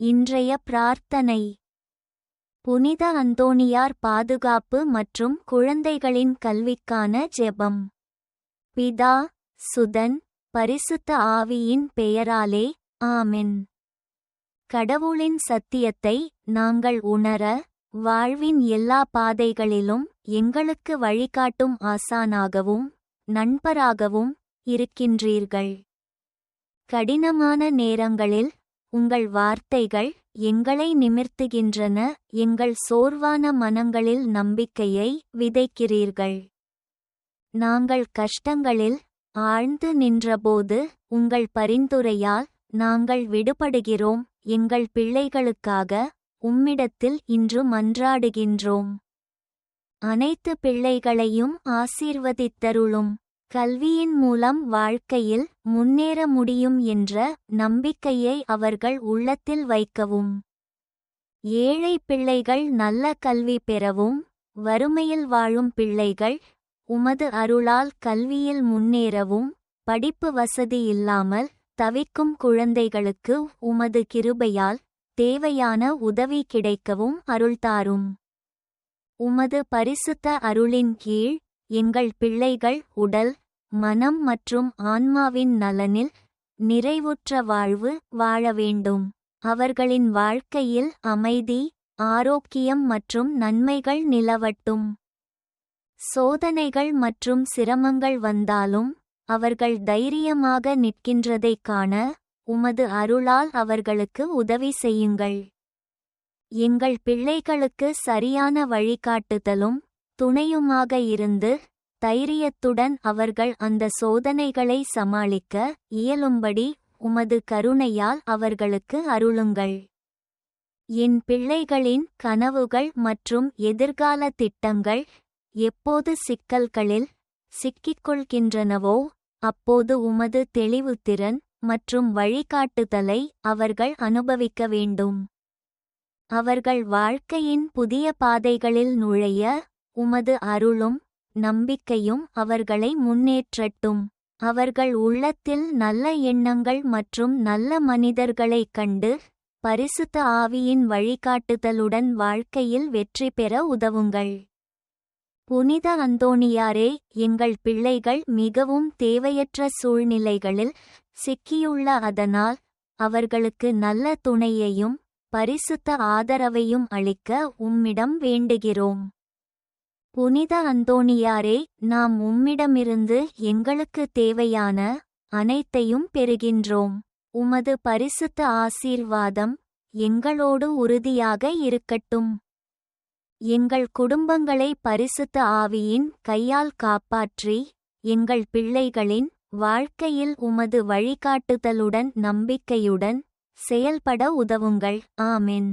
இன்றைய பிரார்த்தனை. புனித அந்தோணியார் பாதுகாப்பு மற்றும் குழந்தைகளின் கல்விக்கான ஜெபம். பிதா சுதன் பரிசுத்த ஆவியின் பெயராலே ஆமென். கடவுளின் சத்தியத்தை நாங்கள் உணர வாழ்வின் எல்லா பாதைகளிலும் எங்களுக்கு வழிகாட்டும் ஆசானாகவும் நண்பராகவும் இருக்கின்றீர்கள். கடினமான நேரங்களில் உங்கள் வார்த்தைகள் எங்களை நிமிர்த்துகின்றன எங்கள் சோர்வான மனங்களில் நம்பிக்கையை விதைக்கிறீர்கள். நாங்கள் கஷ்டங்களில் ஆழ்ந்து நின்றபோது உங்கள் பரிந்துரையால் நாங்கள் விடுபடுகிறோம் எங்கள் பிள்ளைகளுக்காக உம்மிடத்தில் இன்று மன்றாடுகின்றோம். அனைத்து பிள்ளைகளையும் ஆசீர்வதித்தருளும். கல்வியின் மூலம் வாழ்க்கையில் முன்னேற முடியும் என்ற நம்பிக்கையை அவர்கள் உள்ளத்தில் வைக்கவும். ஏழை பிள்ளைகள் நல்ல கல்வி பெறவும் வறுமையில் வாழும் பிள்ளைகள் உமது அருளால் கல்வியில் முன்னேறவும் படிப்பு வசதி இல்லாமல் தவிக்கும் குழந்தைகளுக்கு உமது கிருபையால் தேவையான உதவி கிடைக்கவும் அருள்தாரும் உமது பரிசுத்த அருளின் கீழ் எங்கள் பிள்ளைகள் உடல் மனம் மற்றும் ஆன்மாவின் நலனில் நிறைவுற்ற வாழ்வு வாழ வேண்டும். அவர்களின் வாழ்க்கையில் அமைதி ஆரோக்கியம் மற்றும் நன்மைகள் நிலவட்டும். சோதனைகள் மற்றும் சிரமங்கள் வந்தாலும் அவர்கள் தைரியமாக நிற்கின்றதைக் காண உமது அருளால் அவர்களுக்கு உதவி செய்யுங்கள். எங்கள் பிள்ளைகளுக்கு சரியான வழிகாட்டுதலும் துணையுமாக இருந்து தைரியத்துடன் அவர்கள் அந்த சோதனைகளை சமாளிக்க இயலும்படி உமது கருணையால் அவர்களுக்கு அருளுங்கள். என் பிள்ளைகளின் கனவுகள் மற்றும் எதிர்கால திட்டங்கள் எப்போது சிக்கல்களில் சிக்கிக்கொள்கின்றனவோ அப்போது உமது தெளிவுத்திறன் மற்றும் வழிகாட்டுதலை அவர்கள் அனுபவிக்க வேண்டும். அவர்கள் வாழ்க்கையின் புதிய பாதைகளில் நுழைய உமது அருளும் நம்பிக்கையும் அவர்களை முன்னேற்றட்டும். அவர்கள் உள்ளத்தில் நல்ல எண்ணங்கள் மற்றும் நல்ல மனிதர்களைக் கண்டு பரிசுத்த ஆவியின் வழிகாட்டுதலுடன் வாழ்க்கையில் வெற்றி பெற உதவுங்கள். புனித அந்தோணியாரே எங்கள் பிள்ளைகள் மிகவும் தேவையற்ற சூழ்நிலைகளில் சிக்கியுள்ள அதனால் அவர்களுக்கு நல்ல துணையையும் பரிசுத்த ஆதரவையும் அளிக்க உம்மிடம் வேண்டுகிறோம். புனித அந்தோணியாரே நாம் உம்மிடமிருந்து எங்களுக்கு தேவையான அனைத்தையும் பெறுகின்றோம். உமது பரிசுத்த ஆசீர்வாதம் எங்களோடு உறுதியாக இருக்கட்டும். எங்கள் குடும்பங்களை பரிசுத்த ஆவியின் கையால் காப்பாற்றி எங்கள் பிள்ளைகளின் வாழ்க்கையில் உமது வழிகாட்டுதலுடன் நம்பிக்கையுடன் செயல்பட உதவுங்கள். ஆமென்.